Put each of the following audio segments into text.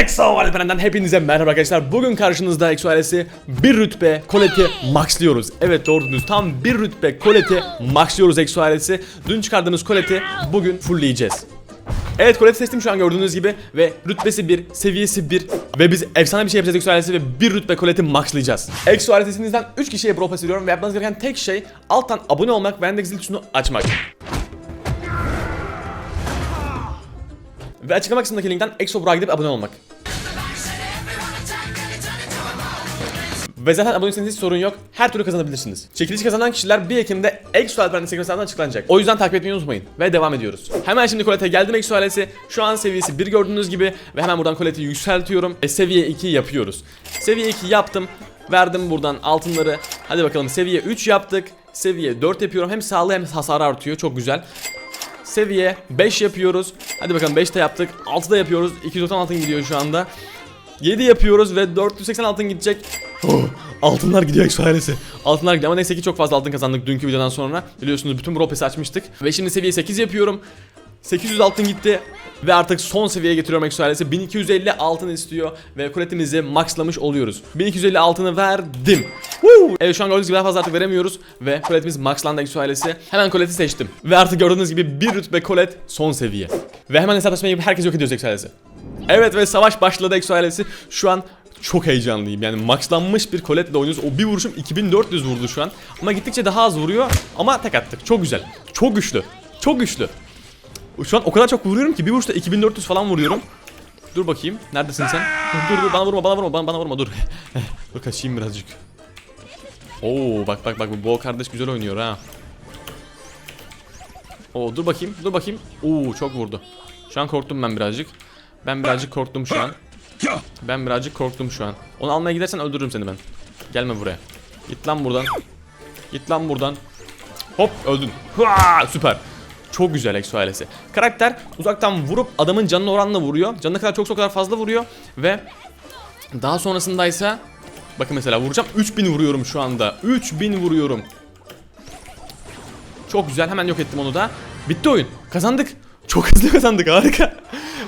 Exo Alperen'den hepinize merhaba arkadaşlar. Bugün karşınızda Exo ailesi bir rütbe koleti maxlıyoruz. Evet doğru duydunuz. Tam bir rütbe koleti maxlıyoruz Exo ailesi. Dün çıkardığımız koleti bugün fullleyeceğiz. Evet koleti seçtim şu an gördüğünüz gibi ve rütbesi 1, seviyesi 1 ve biz efsane bir şey yapacağız Exo ailesi ve bir rütbe koleti maxlayacağız. Exo ailesinizden 3 kişiye Brawl Pass veriyorum ve yapmanız gereken tek şey alttan abone olmak ve zil tuşunu açmak. Ve açıklama kısmındaki linkten Exo Burak'a gidip abone olmak. Ve zaten aboneyseniz hiç sorun yok. Her türlü kazanabilirsiniz. Çekiliş kazanan kişiler 1 Ekim'de Exo Alperen'in Instagram hesabından açıklanacak. O yüzden takip etmeyi unutmayın. Ve devam ediyoruz. Hemen şimdi Colette'e geldim Exo ailesi. Şu an seviyesi 1 gördüğünüz gibi. Ve hemen buradan Colette'i yükseltiyorum. E, seviye 2 yapıyoruz. Seviye 2 yaptım. Verdim buradan altınları. Hadi bakalım seviye 3 yaptık. Seviye 4 yapıyorum. Hem sağlığı hem hasarı artıyor. Çok güzel. Seviye 5 yapıyoruz. Hadi bakalım 5 de yaptık. 6 da yapıyoruz. 290 altın gidiyor şu anda. 7 yapıyoruz ve 480 altın gidecek. Oh, altınlar gidiyor Exo ailesi. Altınlar gidiyor ama neyse ki çok fazla altın kazandık dünkü videodan sonra. Biliyorsunuz bütün Brawl Pass'i açmıştık. Ve şimdi seviye 8 yapıyorum. 800 altın gitti ve artık son seviyeye getiriyorum Exo ailesi. 1250 altın istiyor ve kuletimizi maxlamış oluyoruz. 1250 altını verdim. Woo! Evet şu an gördüğünüz gibi daha fazla artık veremiyoruz ve koletimiz maxlandı Exo. Hemen koleti seçtim. Ve artık gördüğünüz gibi bir rütbe kolet son seviye. Ve hemen hesaplaşmayı yapıp herkes yok ediyoruz Exo. Evet ve savaş başladı Exo. Şu an çok heyecanlıyım. Yani maxlanmış bir koletle oynuyoruz. O bir vuruşum 2400 vurdu şu an. Ama gittikçe daha az vuruyor. Ama tek attık. Çok güzel. Çok güçlü. Çok güçlü. Şu an o kadar çok vuruyorum ki bir vuruşta 2400 falan vuruyorum. Dur bakayım. Neredesin sen? Dur dur, bana vurma bana vurma bana, bana vurma dur. dur kaçayım birazcık. Oo bak bak bak bu Bo kardeş güzel oynuyor ha. Oo dur bakayım dur bakayım. Oo çok vurdu. Şu an korktum ben birazcık. Ben birazcık korktum şu an. Ben birazcık korktum şu an. Onu almaya gidersen öldürürüm seni ben. Gelme buraya. Git lan buradan. Git lan buradan. Hop öldün. Hua, süper. Çok güzel Exo ailesi. Karakter uzaktan vurup adamın canına oranla vuruyor. Canına kadar çok o kadar fazla vuruyor ve daha sonrasındaysa bakın mesela vuracağım 3000 vuruyorum şu anda. 3000 vuruyorum. Çok güzel hemen yok ettim onu da. Bitti oyun. Kazandık. Çok hızlı kazandık harika.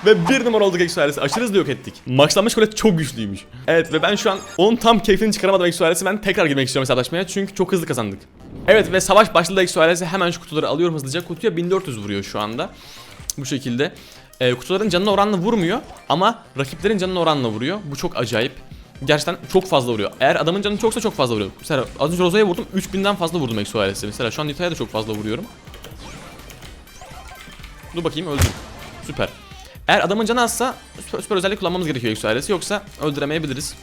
ve bir numara olduk Exo ailesi. Aşırı hızlı yok ettik. Maxlanmış kolet çok güçlüymüş. Evet ve ben şu an onun tam keyfini çıkaramadım Exo ailesi. Ben tekrar girmek istiyorum hesaplaşmaya çünkü çok hızlı kazandık. Evet ve savaş başladı ailesi. Hemen şu kutuları alıyorum hızlıca. Kutuya 1400 vuruyor şu anda. Bu şekilde. Ee, kutuların canına oranla vurmuyor ama rakiplerin canına oranla vuruyor. Bu çok acayip. Gerçekten çok fazla vuruyor. Eğer adamın canı çoksa çok fazla vuruyor. Mesela az önce Roza'ya vurdum 3000'den fazla vurdum Exo. Mesela şu an Nita'ya da çok fazla vuruyorum. Dur bakayım öldüm. Süper. Eğer adamın canı azsa süper, süper özellik kullanmamız gerekiyor Exo yoksa öldüremeyebiliriz.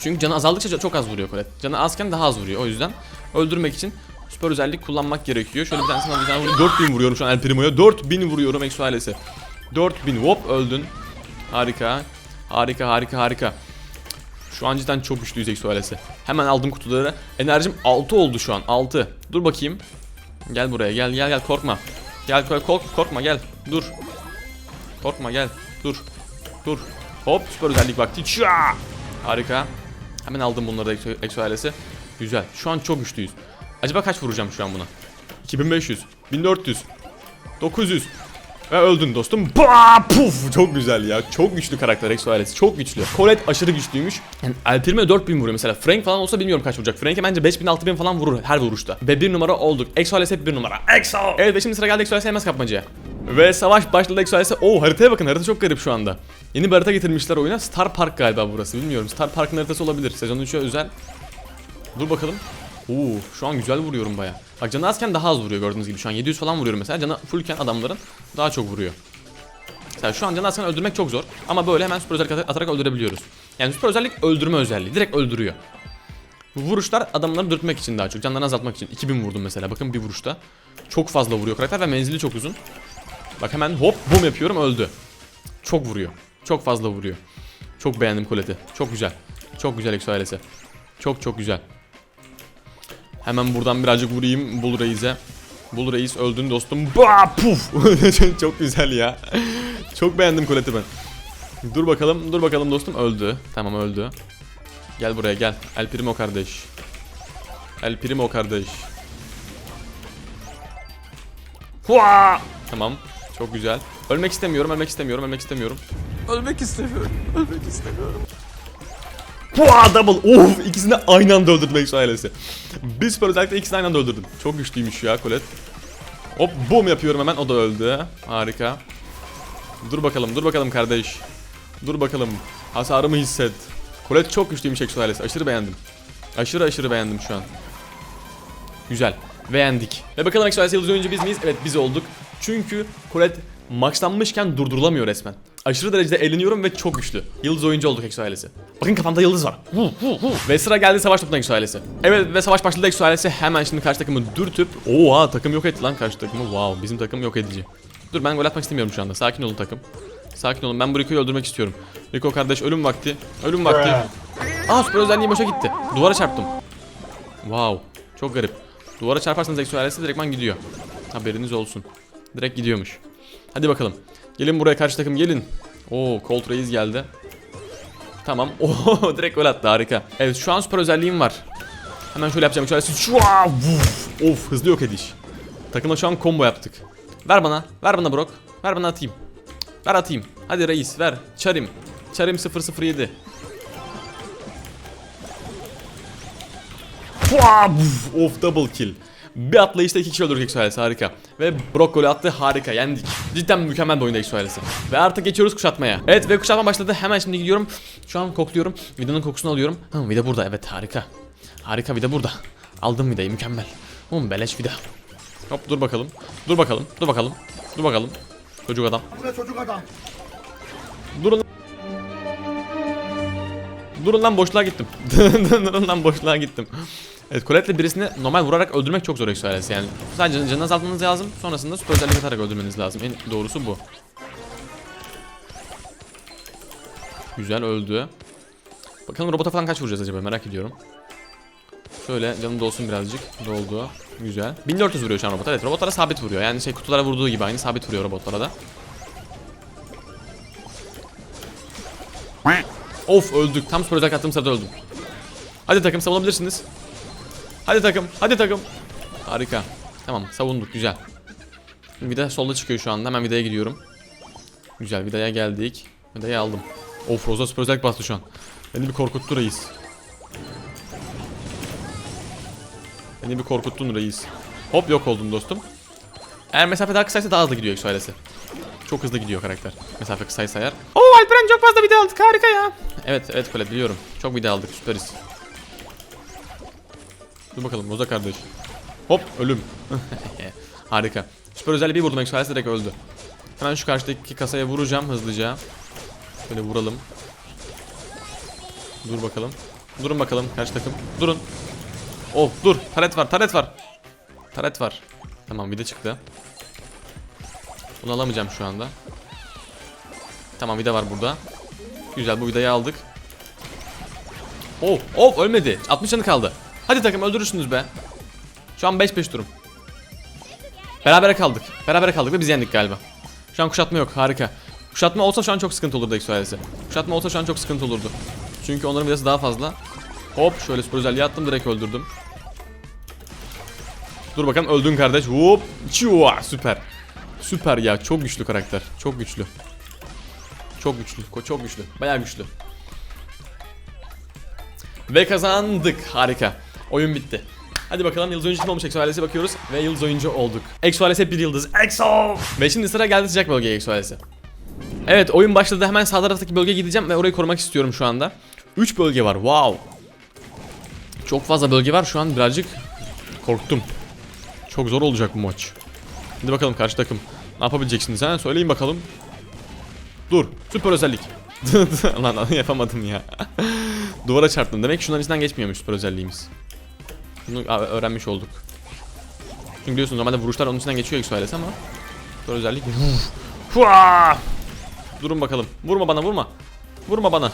Çünkü canı azaldıkça çok az vuruyor Colette. Canı azken daha az vuruyor o yüzden öldürmek için süper özellik kullanmak gerekiyor. Şöyle bir tanesini vurayım. 4000 vuruyorum şu an El Primo'ya. 4000 vuruyorum Exo ailesi. 4000 hop öldün. Harika. Harika harika harika. Şu an cidden çok güçlüyüz Exo ailesi. Hemen aldım kutuları. Enerjim 6 oldu şu an. 6. Dur bakayım. Gel buraya gel gel gel korkma. Gel kork, kork korkma gel. Dur. Korkma gel. Dur. Dur. Hop süper özellik vakti. Çaa! Harika. Hemen aldım bunları da Exo ailesi. Güzel. Şu an çok güçlüyüz. Acaba kaç vuracağım şu an buna? 2500, 1400, 900. Ve öldün dostum. Bah, puf çok güzel ya. Çok güçlü karakter Exo ailesi. Çok güçlü. Colette aşırı güçlüymüş. Yani Primo 4000 vuruyor mesela. Frank falan olsa bilmiyorum kaç vuracak. Frank'e bence 5000 6000 falan vurur her vuruşta. Ve bir numara olduk. Exo ailesi hep bir numara. Exo. Evet ve şimdi sıra geldi Exo ailesi yemez kapmacaya. Ve savaş başladı Exo ailesi. Oo haritaya bakın. Harita çok garip şu anda. Yeni bir harita getirmişler oyuna. Star Park galiba burası. Bilmiyorum. Star Park'ın haritası olabilir. Sezon 3'e özel. Dur bakalım. Oo, şu an güzel vuruyorum baya. Bak canı azken daha az vuruyor gördüğünüz gibi. Şu an 700 falan vuruyorum mesela. Canı fullken adamların daha çok vuruyor. Mesela şu an canı azken öldürmek çok zor. Ama böyle hemen süper özellik atarak öldürebiliyoruz. Yani süper özellik öldürme özelliği. Direkt öldürüyor. Vuruşlar adamları dürtmek için daha çok. Canlarını azaltmak için. 2000 vurdum mesela. Bakın bir vuruşta. Çok fazla vuruyor karakter ve menzili çok uzun. Bak hemen hop bum yapıyorum öldü. Çok vuruyor. Çok fazla vuruyor. Çok beğendim Colette'i. Çok güzel. Çok güzel Exo ailesi. Çok çok güzel. Hemen buradan birazcık vurayım Bul Reis'e. Bul Reis öldün dostum. Bah, puf. çok güzel ya. Çok beğendim Colette'i ben. Dur bakalım, dur bakalım dostum. Öldü. Tamam öldü. Gel buraya gel. El Primo kardeş. El Primo kardeş. Hua! Tamam. Çok güzel. Ölmek istemiyorum, ölmek istemiyorum, ölmek istemiyorum. Ölmek istemiyorum. Ölmek istemiyorum. Pua double. Of ikisini aynı anda öldürdüm Exo ailesi. Bir süper özellikle ikisini aynı anda öldürdüm. Çok güçlüymüş ya Colette. Hop boom yapıyorum hemen o da öldü. Harika. Dur bakalım dur bakalım kardeş. Dur bakalım. Hasarımı hisset. Colette çok güçlüymüş Exo ailesi. Aşırı beğendim. Aşırı aşırı beğendim şu an. Güzel. Beğendik. Ve bakalım Exo ailesi yıldız oyuncu biz miyiz? Evet biz olduk. Çünkü Colette maxlanmışken durdurulamıyor resmen. Aşırı derecede eğleniyorum ve çok güçlü. Yıldız oyuncu olduk Exo ailesi. Bakın kafamda yıldız var. ve sıra geldi savaş topuna Exo ailesi. Evet ve savaş başladı Exo ailesi. Hemen şimdi karşı takımı dürtüp Oha takım yok etti lan karşı takımı. Wow bizim takım yok edici. Dur ben gol atmak istemiyorum şu anda. Sakin olun takım. Sakin olun. Ben bu Rico'yu öldürmek istiyorum. Rico kardeş ölüm vakti. Ölüm vakti. Aa süper özelliği boşa gitti. Duvara çarptım. Wow. Çok garip. Duvara çarparsanız Exo ailesi direktman gidiyor. Haberiniz olsun. Direkt gidiyormuş. Hadi bakalım. Gelin buraya karşı takım gelin. Oo Colt Reis geldi. Tamam. Oo direkt gol attı harika. Evet şu an süper özelliğim var. Hemen şöyle yapacağım. Şöyle Şua! Of hızlı yok ediş. Takımla şu an combo yaptık. Ver bana. Ver bana Brock. Ver bana atayım. Ver atayım. Hadi reis ver. Çarim. Çarim 007. Fua! Vuf! Of double kill. Bir atlayışta iki kişi öldürdük Exoalesi harika. Ve Brock attı harika yendik. Cidden mükemmel bir oyunda Exoalesi. Ve artık geçiyoruz kuşatmaya. Evet ve kuşatma başladı hemen şimdi gidiyorum. Şu an kokluyorum. Vidanın kokusunu alıyorum. Ha vida burada evet harika. Harika vida burada. Aldım vidayı mükemmel. Oğlum beleş vida. Hop dur bakalım. Dur bakalım. Dur bakalım. Dur bakalım. Çocuk adam. Bu ne çocuk adam? Durun. Durun lan boşluğa gittim. Durun lan boşluğa gittim. Evet Colette'le birisini normal vurarak öldürmek çok zor Exoalesi yani. Sadece canını azaltmanız lazım. Sonrasında süper özellik atarak öldürmeniz lazım. En doğrusu bu. Güzel öldü. Bakalım robota falan kaç vuracağız acaba merak ediyorum. Şöyle canım dolsun birazcık. Doldu. Güzel. 1400 vuruyor şu an robot. Evet robotlara sabit vuruyor. Yani şey kutulara vurduğu gibi aynı sabit vuruyor robotlara da. Of öldük. Tam süper özellik attığım sırada öldüm. Hadi takım savunabilirsiniz. Hadi takım. Hadi takım. Harika. Tamam savunduk güzel. Vida solda çıkıyor şu anda. Hemen vidaya gidiyorum. Güzel vidaya geldik. Vidayı aldım. Of Rosa süper özellik bastı şu an. Beni bir korkuttu reis. Beni bir korkuttun reis. Hop yok oldum dostum. Eğer mesafe daha kısaysa daha hızlı gidiyor Exo ailesi. Çok hızlı gidiyor karakter. Mesafe kısaysa eğer. Oo Alperen çok fazla video aldık harika ya. Evet evet Colette biliyorum. Çok video aldık süperiz. Dur bakalım Roza kardeş. Hop ölüm. harika. Süper özelliği bir vurdum Exo ailesi direkt öldü. Hemen şu karşıdaki kasaya vuracağım hızlıca. Şöyle vuralım. Dur bakalım. Durun bakalım karşı takım. Durun. Oh dur. Taret var taret var. Taret var. Tamam vida çıktı. Bunu alamayacağım şu anda. Tamam vida var burada. Güzel bu vidayı aldık. Oh oh ölmedi. 60 canı kaldı. Hadi takım öldürürsünüz be. Şu an 5-5 durum. Berabere kaldık. Berabere kaldık ve biz yendik galiba. Şu an kuşatma yok. Harika. Kuşatma olsa şu an çok sıkıntı olurdu Exo ailesi. Kuşatma olsa şu an çok sıkıntı olurdu. Çünkü onların vidası daha fazla. Hop şöyle süper özelliği attım direkt öldürdüm. Dur bakalım öldün kardeş. Hop. Çuva süper. Süper ya çok güçlü karakter. Çok güçlü. Çok güçlü. Çok güçlü. Bayağı güçlü. Ve kazandık. Harika. Oyun bitti. Hadi bakalım yıldız oyuncu kim olmuş Exo bakıyoruz ve yıldız oyuncu olduk. Exo ailesi bir yıldız. Exo! Ve şimdi sıra geldi sıcak bölgeye Exo ailesi. Evet oyun başladı hemen sağ taraftaki bölgeye gideceğim ve orayı korumak istiyorum şu anda. 3 bölge var wow. Çok fazla bölge var şu an birazcık korktum. Çok zor olacak bu maç. Hadi bakalım karşı takım. Ne yapabileceksiniz ha? Söyleyin bakalım. Dur. Süper özellik. lan lan yapamadım ya. Duvara çarptım. Demek şunların içinden geçmiyormuş süper özelliğimiz. Bunu öğrenmiş olduk. Çünkü biliyorsunuz normalde vuruşlar onun içinden geçiyor Exo ailesi ama süper özellik. Durun bakalım. Vurma bana vurma. Vurma bana.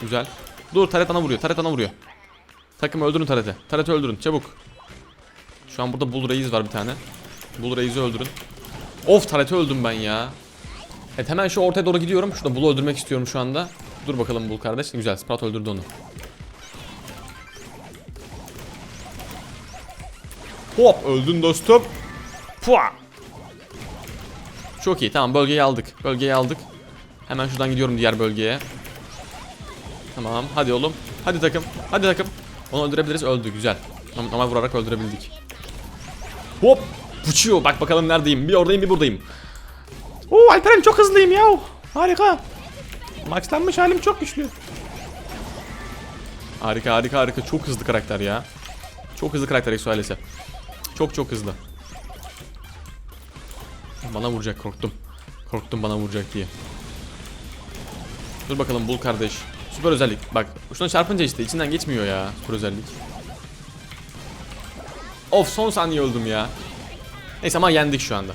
Güzel. Dur Taret bana vuruyor. Taret bana vuruyor. Takım öldürün Taret'i. Taret'i öldürün çabuk. Şu an burada Bull Reis var bir tane. Bull Reis'i öldürün. Of Taret'i öldüm ben ya. Evet hemen şu ortaya doğru gidiyorum. Şurada Bull'u öldürmek istiyorum şu anda. Dur bakalım Bull kardeş. Güzel Sprout öldürdü onu. Hop öldün dostum. Pua. Çok iyi tamam bölgeyi aldık. Bölgeyi aldık. Hemen şuradan gidiyorum diğer bölgeye. Tamam hadi oğlum. Hadi takım. Hadi takım. Onu öldürebiliriz. Öldü güzel. Ama, vurarak öldürebildik. Hop. Puçuyor. Bak bakalım neredeyim. Bir oradayım bir buradayım. Oo Alperen çok hızlıyım ya. Harika. Maxlanmış halim çok güçlü. Harika harika harika. Çok hızlı karakter ya. Çok hızlı karakter Exo ailesi. Çok çok hızlı. Bana vuracak korktum. Korktum bana vuracak diye. Dur bakalım bul kardeş. Süper özellik. Bak şuna çarpınca işte içinden geçmiyor ya süper özellik. Of son saniye öldüm ya. Neyse ama yendik şu anda.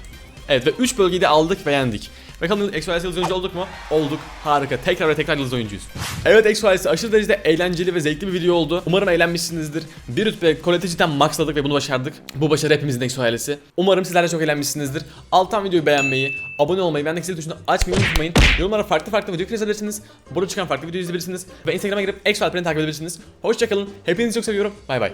Evet ve 3 bölgeyi de aldık ve yendik. Bakalım Exoales yıldız oyuncu olduk mu? Olduk. Harika. Tekrar ve tekrar yıldız oyuncuyuz. Evet Exoales aşırı derecede eğlenceli ve zevkli bir video oldu. Umarım eğlenmişsinizdir. Bir rütbe Colette'i cidden maxladık ve bunu başardık. Bu başarı hepimizin Exoales'i. Umarım sizler de çok eğlenmişsinizdir. Alttan videoyu beğenmeyi, abone olmayı, bendeki zil tuşunu açmayı unutmayın. Yorumlara farklı farklı video yazabilirsiniz. Burada çıkan farklı video izleyebilirsiniz. Ve Instagram'a girip Exoales'i takip edebilirsiniz. Hoşçakalın. Hepinizi çok seviyorum. Bay bay.